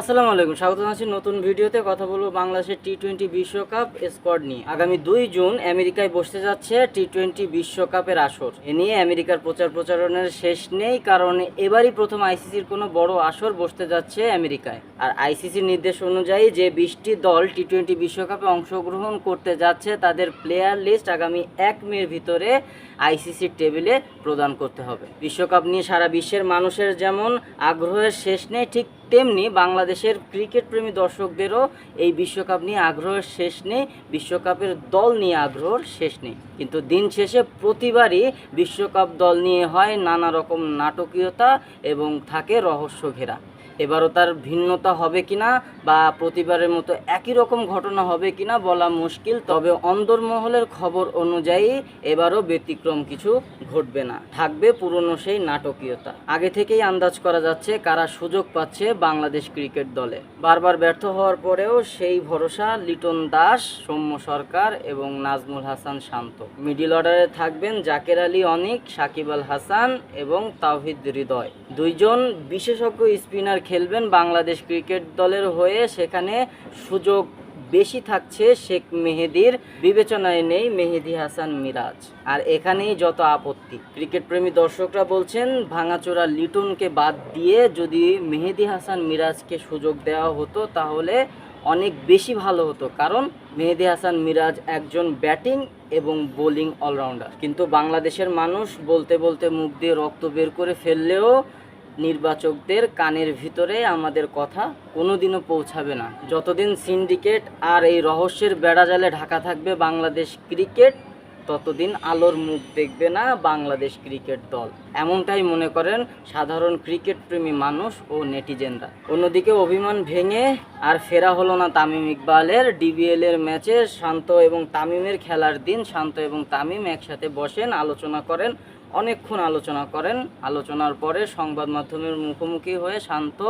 আসসালামু আলাইকুম, স্বাগত জানাচ্ছি নতুন ভিডিওতে কথা বলব বাংলাদেশের টি টোয়েন্টি বিশ্বকাপ স্কোয়াড নিয়ে। আগামী দুই জুন আমেরিকায় বসতে যাচ্ছে টি টোয়েন্টি বিশ্বকাপের আসর। এ নিয়ে আমেরিকার প্রচার প্রচারণের শেষ নেই, কারণ এবারই প্রথম আইসিসির কোনো বড় আসর বসতে যাচ্ছে আমেরিকায়। আর আইসিসির নির্দেশ অনুযায়ী যে বিশটি দল টি টোয়েন্টি বিশ্বকাপে অংশগ্রহণ করতে যাচ্ছে, তাদের প্লেয়ার লিস্ট আগামী এক মের ভিতরে আইসিসির টেবিলে প্রদান করতে হবে। বিশ্বকাপ নিয়ে সারা বিশ্বের মানুষের যেমন আগ্রহের শেষ নেই, ঠিক তেমনি বাংলাদেশের ক্রিকেট প্রেমী দর্শকদেরও এই বিশ্বকাপ নিয়ে আগ্রহের শেষ নেই, বিশ্বকাপের দল নিয়ে আগ্রহের শেষ নেই। কিন্তু দিন শেষে প্রতিবারই বিশ্বকাপ দল নিয়ে হয় নানা রকম নাটকীয়তা এবং থাকে রহস্য ঘেরা। এবারও তার ভিন্নতা হবে কিনা বা প্রতিবারের মতো একই রকম ঘটনা হবে কিনা বলা মুশকিল, তবে অন্দরমহলের খবর অনুযায়ী এবারও ব্যতিক্রম কিছু ঘটবে না। থাকবে পুরনো সেই নাটকীয়তা। আগে থেকেই আন্দাজ করা যাচ্ছে কারা সুযোগ পাচ্ছে বাংলাদেশ ক্রিকেট দলে। বারবার ব্যর্থ হওয়ার পরেও সেই ভরসা লিটন দাস, সৌম্য সরকার এবং নাজমুল হাসান শান্ত। মিডিল অর্ডারে থাকবেন জাকের আলী অনিক, সাকিব আল হাসান এবং তাওহিদ হৃদয়। দুইজন বিশেষজ্ঞ স্পিনার খেলবেন বাংলাদেশ ক্রিকেট দলের হয়ে। সেখানে সুযোগ বেশি থাকছে শেখ মেহেদির। বিবেচনায় নেই মেহেদি হাসান মিরাজ। আর এখানেই যত আপত্তি। ক্রিকেট প্রেমী দর্শকরা বলছেন, ভাঙাচোরা লিটনকে বাদ দিয়ে যদি মেহেদি হাসান মিরাজকে সুযোগ দেওয়া হতো, তাহলে অনেক বেশি ভালো হতো। কারণ মেহেদি হাসান মিরাজ একজন ব্যাটিং এবং বোলিং অলরাউন্ডার। কিন্তু বাংলাদেশের মানুষ বলতে বলতে মুখ দিয়ে রক্ত বের করে ফেললেও নির্বাচকদের কানের ভিতরে আমাদের কথা কোনোদিনও পৌঁছাবে না। যতদিন সিন্ডিকেট আর এই রহস্যের বেড়াজালে ঢাকা থাকবে বাংলাদেশ ক্রিকেট, ততদিন আলোর মুখ দেখবে না বাংলাদেশ ক্রিকেট দল। এমনটাই মনে করেন সাধারণ ক্রিকেট প্রেমী মানুষ ও নেটিজেনরা। অন্যদিকে অভিমান ভেঙে আর ফেরা হলো না তামিম ইকবালের। ডিবিএল এর ম্যাচে শান্ত এবং তামিমের খেলার দিন শান্ত এবং তামিম একসাথে বসেন, আলোচনা করেন অনেকক্ষণ আলোচনা করেন। আলোচনার পরে সংবাদ মাধ্যমের মুখোমুখি হয়ে শান্ত,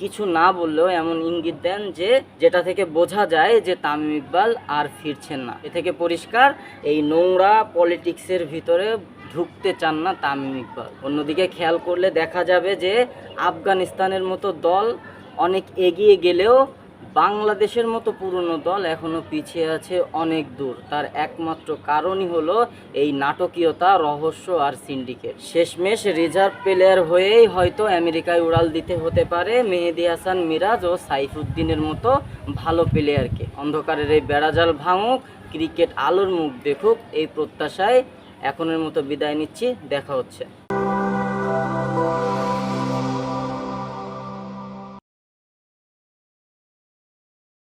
কিছু না বললেও এমন ইঙ্গিত দেন যে, যেটা থেকে বোঝা যায় যে তামিম ইকবাল আর ফিরছেন না। এ থেকে পরিষ্কার, এই নোংরা পলিটিক্সের ভিতরে ঢুকতে চান না তামিম ইকবাল। অন্যদিকে খেয়াল করলে দেখা যাবে যে, আফগানিস্তানের মতো দল অনেক এগিয়ে গেলেও বাংলাদেশের মতো পুরনো দল এখনও পিছিয়ে আছে অনেক দূর। তার একমাত্র কারণই হলো এই নাটকীয়তা, রহস্য আর সিন্ডিকেট। শেষমেশ রিজার্ভ প্লেয়ার হয়েই হয়তো আমেরিকায় উড়াল দিতে হতে পারে মেহেদি হাসান, মিরাজ ও সাইফুদ্দিনের মতো ভালো প্লেয়ারকে। অন্ধকারের এই বেড়াজাল ভাঙুক, ক্রিকেট আলোর মুখ দেখুক, এই প্রত্যাশায় এখনের মতো বিদায় নিচ্ছি, দেখা হচ্ছে।